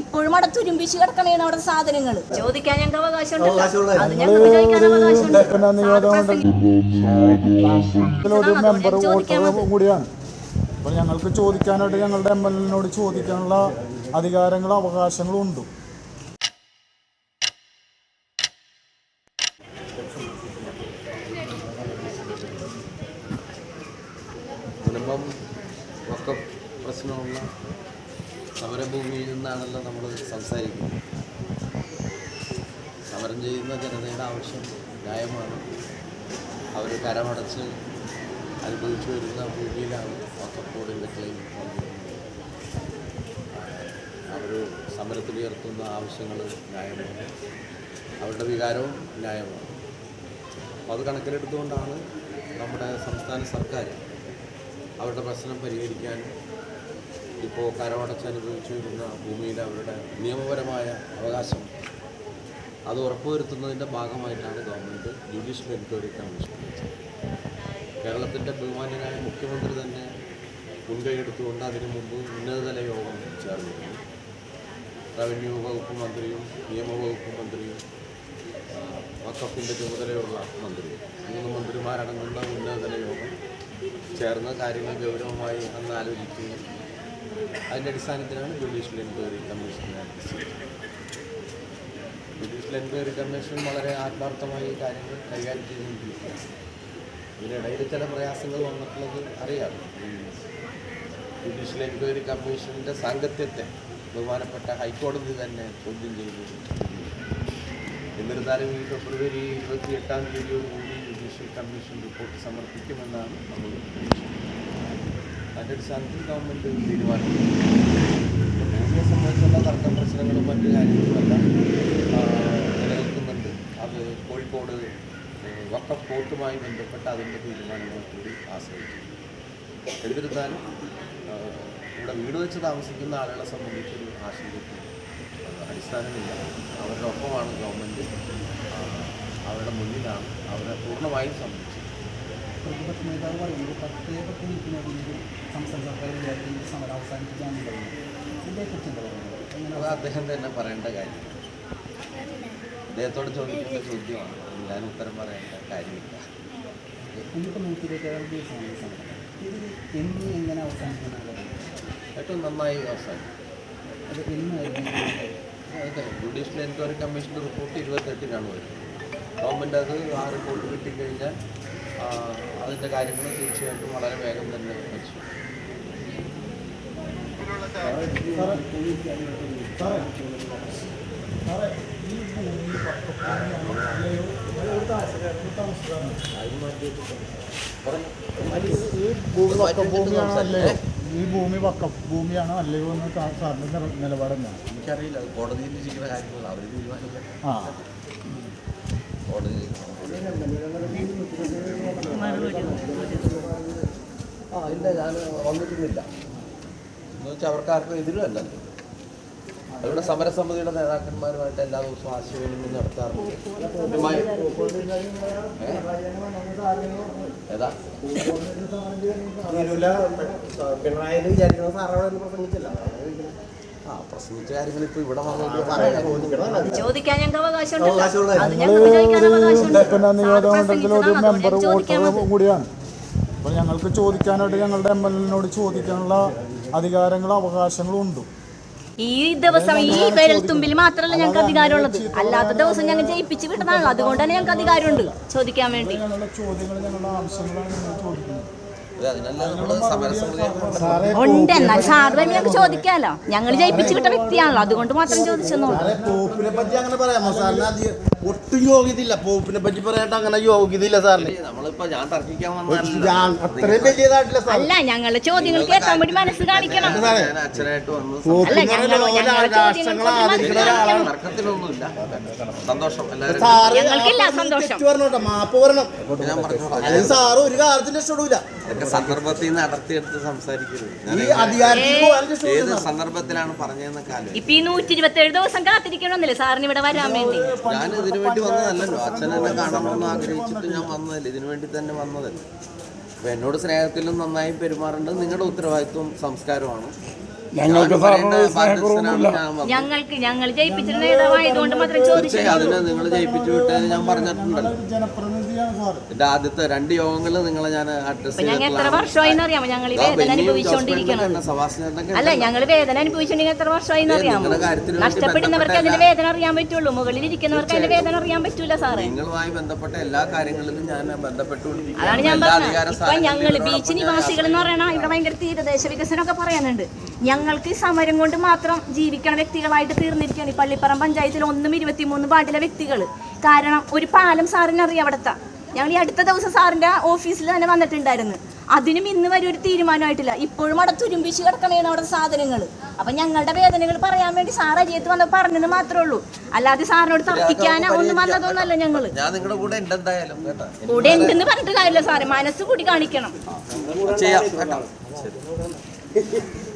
ഇപ്പോഴും അവിടെ തുരുമ്പിച്ച് കിടക്കണേണ് അവിടെ സാധനങ്ങൾ ചോദിക്കാൻ ഞങ്ങൾക്ക് അവകാശമുണ്ടല്ലോ അത് ഞങ്ങൾക്ക് ചോദിക്കാൻ അവകാശമുണ്ട്. ചോദിക്കാൻ കൂടിയാണ്. അപ്പോൾ ഞങ്ങൾക്ക് ചോദിക്കാനായിട്ട് ഞങ്ങളുടെ എം എൽ എനോട് ചോദിക്കാനുള്ള അധികാരങ്ങളും അവകാശങ്ങളും ഉണ്ട്. ഒക്കെ പ്രശ്നമുള്ള സമരഭൂമിയിൽ നിന്നാണല്ലോ നമ്മൾ സംസാരിക്കുന്നത്. സമരം ചെയ്യുന്ന ജനതയുടെ ആവശ്യം ന്യായമാണ്. അവർ കരമടച്ച് അനുഭവിച്ചു വരുന്ന ഭൂമിയിലാണ് വക്കപ്പോടിന്റെ ക്ലെയിം അവർ സമരത്തിൽ ഉയർത്തുന്ന ആവശ്യങ്ങൾ ന്യായമാണ്. അവരുടെ വികാരവും ന്യായമാണ്. അപ്പോൾ അത് കണക്കിലെടുത്തുകൊണ്ടാണ് നമ്മുടെ സംസ്ഥാന സർക്കാർ അവരുടെ പ്രശ്നം പരിഹരിക്കാൻ ഇപ്പോൾ കരമടച്ച് അനുഭവിച്ചു വരുന്ന ഭൂമിയിൽ അവരുടെ നിയമപരമായ അവകാശം. അത് ഉറപ്പുവരുത്തുന്നതിന്റെ ഭാഗമായിട്ടാണ് ഗവൺമെന്റ് ജുഡീഷ്യൽ എൻക്വയറി കമ്മീഷൻ കേരളത്തിന്റെ ബഹുമാന്യനായ മുഖ്യമന്ത്രി തന്നെ മുൻകൈയെടുത്തുകൊണ്ട് അതിനു മുമ്പ് ഉന്നതതല യോഗം ചേർന്നിരുന്നു. റവന്യൂ വകുപ്പ് മന്ത്രിയും നിയമവകുപ്പ് മന്ത്രിയും വക്കഫിന്റെ ചുമതലയുള്ള മന്ത്രി മൂന്ന് മന്ത്രിമാരടങ്ങുന്ന ഉന്നതതല യോഗം ചേർന്ന് കാര്യങ്ങൾ ഗൗരവമായി അന്ന് ആലോചിക്കുകയും അതിന്റെ അടിസ്ഥാനത്തിലാണ് judicial enquiry commission judicial enquiry commission വളരെ ആത്മാർത്ഥമായി കാര്യങ്ങൾ കൈകാര്യം ചെയ്തുകൊണ്ടിരിക്കുകയാണ്. ഇതിനിടയിൽ ചില പ്രയാസങ്ങൾ വന്നിട്ടുള്ളത് അറിയാം. ജുഡീഷ്യൽ എൻക്വയറി കമ്മീഷന്റെ സാങ്കത്യത്തെ ബഹുമാനപ്പെട്ട ഹൈക്കോടതി തന്നെ ചോദ്യം ചെയ്തു എന്നിരുന്നാലും ഈ ഫെബ്രുവരി ഇരുപത്തി എട്ടാം തീയതിയോടുകൂടി ജുഡീഷ്യൽ കമ്മീഷൻ റിപ്പോർട്ട് സമർപ്പിക്കുമെന്നാണ് അതിന്റെ അടിസ്ഥാനത്തിൽ ഗവൺമെന്റ് തീരുമാനിക്കും ഭൂമിയെ സംബന്ധിച്ചുള്ള തർക്ക പ്രശ്നങ്ങളും മറ്റു കാര്യങ്ങളുമെല്ലാം നിലനിൽക്കുന്നുണ്ട്. അത് കോഴിക്കോട് വക്ക കോർട്ടുമായി ബന്ധപ്പെട്ട് അതിന്റെ തീരുമാനങ്ങൾ കൂടി ആശ്രയിക്കും എന്നിരുന്നാലും ഇവിടെ വീട് വെച്ച് താമസിക്കുന്ന ആളുകളെ സംബന്ധിച്ചൊരു ആശങ്കയ്ക്ക് അടിസ്ഥാനമില്ല. അവരുടെ ഒപ്പമാണ് ഗവൺമെന്റ് അവരുടെ മുന്നിലാണ്. അവരെ പൂർണമായും സംബന്ധിച്ചത് പ്രതിപക്ഷ നേതാവ് പറയുന്നത് പ്രത്യേക നിൽക്കുന്നതെങ്കിൽ സംസ്ഥാന സർക്കാർ വിചാരിക്കുന്ന സമരം അവസാനിപ്പിക്കാമെന്ന് പറയുന്നത് ഇതിനെക്കുറിച്ച് എന്താ പറയുന്നത് അത് അദ്ദേഹം തന്നെ പറയേണ്ട കാര്യം. അദ്ദേഹത്തോട് ചോദിക്കേണ്ട ചോദ്യമാണ്. ഞാൻ ഉത്തരം പറയേണ്ട കാര്യമില്ല. ഇന്നിപ്പോൾ നൂറ്റി ഇരുപത്തേഴ് ദിവസമാണ് ഈ സമരം. ഇത് എന്ന് എങ്ങനെ അവസാനിക്കുമെന്നാണ് പറയുന്നത് ഏറ്റവും നന്നായി അവസാനിക്കും. അത് എന്നായിരുന്നു അതെ ജുഡീഷ്യൽ എൻക്വയറി കമ്മീഷന്റെ റിപ്പോർട്ട് ഇരുപത്തെട്ടിനാണ് വരുന്നത്. ഗവൺമെന്റ് അത് ആ റിപ്പോർട്ട് കിട്ടിക്കഴിഞ്ഞാൽ അതിന്റെ കാര്യങ്ങൾ തീർച്ചയായിട്ടും വളരെ വേഗം തന്നെ വെച്ചു. ഈ ഭൂമി വക്ക ഭൂമിയാണോ അല്ലയോ എന്ന് സാറിന്റെ സാറിന്റെ നില- നിലപാട് എന്താണ് എനിക്കറിയില്ല കോടതിയിൽ ഇരിക്കുന്ന കാര്യങ്ങൾ അവർ തീരുമാനിക്കാം ആ. കോടതി ആ ഇല്ല ഞാൻ വന്നിട്ടുന്നില്ല എന്ന് വെച്ചാൽ അവർക്ക് ആർക്കും എതിരുമല്ലല്ലോ അവരുടെ സമരസമിതിയുടെ നേതാക്കന്മാരുമായിട്ട് എല്ലാ ദിവസവും ആശയവിനിമയം നടത്താറുണ്ട്. പിണറായി വിചാരിക്കുന്ന സാറവിടെ പ്രസംഗിച്ചില്ല. പ്രസംഗിച്ച കാര്യങ്ങൾ ഇപ്പോൾ ഇവിടെ ചോദിക്കാൻ ഞങ്ങൾക്ക് ചോദിക്കാൻ കൂടിയാണ്. അപ്പോൾ ഞങ്ങൾക്ക് ചോദിക്കാനായിട്ട് ഞങ്ങളുടെ എം എൽ എനോട് ചോദിക്കാനുള്ള അധികാരങ്ങളും അവകാശങ്ങളും ഉണ്ട്. ഈ ദിവസം ഈ വിരൽത്തുമ്പിൽ മാത്രമല്ല ഞങ്ങൾക്ക് അധികാരമുള്ളത്. അല്ലാത്ത ദിവസം ഞങ്ങൾ ജയിപ്പിച്ച് വിട്ടതാണ്. അതുകൊണ്ട് തന്നെ ഞങ്ങൾക്ക് അധികാരമുണ്ട് ചോദിക്കാൻ വേണ്ടി. ചോദ്യങ്ങൾ ഞങ്ങളുടെ ആവശ്യങ്ങളാണ് ചോദിക്കുന്നത്. ഉണ്ട് എന്നാൽ സാർ വരുമ്പോൾ ഞങ്ങൾക്ക് ചോദിക്കാലോ. ഞങ്ങൾ ജയിപ്പിച്ചു വിട്ട വ്യക്തിയാണല്ലോ അതുകൊണ്ട് മാത്രം ചോദിച്ചെന്നുള്ളൂ പോപ്പിനെ പറ്റി അങ്ങനെ പറയാമോ? സാറിന് അധികം ഒട്ടും യോഗ്യതയില്ല. പോപ്പിനെ പറ്റി പറയാനായിട്ട് അങ്ങനെ യോഗ്യതയില്ല സാറിന്. അത്രയും വലിയതായിട്ടില്ല അല്ല ഞങ്ങളുടെ ചോദ്യങ്ങൾ കേൾക്കാൻ വേണ്ടി മനസ്സ് കാണിക്കണം. സന്തോഷം. ഞങ്ങൾക്കില്ല. മാപ്പ് പറയണം സാറ് ഒരു കാര്യത്തിന് ഇഷ്ടപ്പെടില്ല ഇതൊക്കെ സന്ദർഭത്തിൽ നിന്ന് അടർത്തിയെടുത്ത് സംസാരിക്കരുത്. ഏത് സന്ദർഭത്തിലാണ് പറഞ്ഞതെന്നൊക്കെ ആലോചിക്കും. ഇപ്പൊ ഈ നൂറ്റി ഇരുപത്തി ഏഴ് ദിവസം കാത്തിരിക്കണമെന്നില്ലേ സാറിന് ഇവിടെ വരാൻ വേണ്ടി. ഞാൻ ഇതിനു വേണ്ടി വന്നതല്ലല്ലോ. അച്ഛൻ എന്നെ കാണണമെന്ന് ആഗ്രഹിച്ചിട്ട് ഞാൻ വന്നതല്ലേ. ഇതിനു വേണ്ടി തന്നെ വന്നതല്ലേ. അപ്പൊ എന്നോട് സ്നേഹത്തിലും നന്നായി പെരുമാറേണ്ടത് നിങ്ങളുടെ ഉത്തരവാദിത്വം സംസ്കാരമാണ്. ഞങ്ങൾക്ക് ഞങ്ങൾക്ക് ഞങ്ങൾ ജയിപ്പിച്ചിട്ടുണ്ട് നേതാവായതുകൊണ്ട് മാത്രം ചോദിച്ചു തീർച്ചയായും നിങ്ങൾ ജയിപ്പിച്ചു വിട്ടത് ഞാൻ പറഞ്ഞിട്ടുണ്ടല്ലോ. എന്റെ ആദ്യത്തെ രണ്ട് യോഗങ്ങളിൽ നിങ്ങളെ ഞാൻ അഡ്രസ് ഞങ്ങൾ എത്ര വർഷമായി ഞങ്ങൾ ഈ വേദന അനുഭവിച്ചുകൊണ്ടിരിക്കണത് അല്ല ഞങ്ങൾ വേദന അനുഭവിച്ചുകൊണ്ടിരിക്കുന്ന എത്ര വർഷമായി നഷ്ടപ്പെടുന്നവർക്ക് അതിന്റെ ബന്ധപ്പെട്ട വേദന അറിയാൻ പറ്റുള്ളൂ. മുകളിൽ ഇരിക്കുന്നവർക്ക് അതിന്റെ വേദന അറിയാൻ പറ്റൂല സാറേ. നിങ്ങളുമായി ബന്ധപ്പെട്ട എല്ലാ കാര്യങ്ങളിലും ഞാൻ ബന്ധപ്പെട്ടുകൊണ്ടിരിക്കുന്നു അതാണ് ഞാൻ പറഞ്ഞത്. ഇപ്പൊ ഞങ്ങൾ ബീച്ച് നിവാസികൾ എന്ന് പറയണ ഇവിടെ ഭയങ്കര തീരദേശ വികസനമൊക്കെ പറയാനുണ്ട്. ഞങ്ങൾക്ക് ഈ സമരം കൊണ്ട് മാത്രം ജീവിക്കണ വ്യക്തികളായിട്ട് തീർന്നിരിക്കുകയാണ് ഈ പള്ളിപ്പറം പഞ്ചായത്തിൽ ഒന്നും ഇരുപത്തിമൂന്ന് വാർഡിലെ വ്യക്തികൾ കാരണം ഒരു പാലം സാറിന് അറിയാം അവിടുത്തെ. ഞങ്ങൾ ഈ അടുത്ത ദിവസം സാറിന്റെ ഓഫീസിൽ തന്നെ വന്നിട്ടുണ്ടായിരുന്നു. അതിനും ഇന്ന് വരെ ഒരു തീരുമാനമായിട്ടില്ല. ഇപ്പോഴും അവിടെ തുരുമ്പിച്ച് കിടക്കണേണ് അവിടെ സാധനങ്ങൾ അപ്പം ഞങ്ങളുടെ വേദനകൾ പറയാൻ വേണ്ടി സാർ അരിയത്ത് വന്ന് പറഞ്ഞത് മാത്രമേ ഉള്ളൂ. അല്ലാതെ സാറിനോട് തർക്കിക്കാനോ ഒന്നും വന്നതൊന്നല്ല ഞങ്ങൾ കൂടെ ഉണ്ടെന്ന് പറഞ്ഞിട്ട് കാര്യമില്ല സാറേ. മനസ്സ് കൂടി കാണിക്കണം.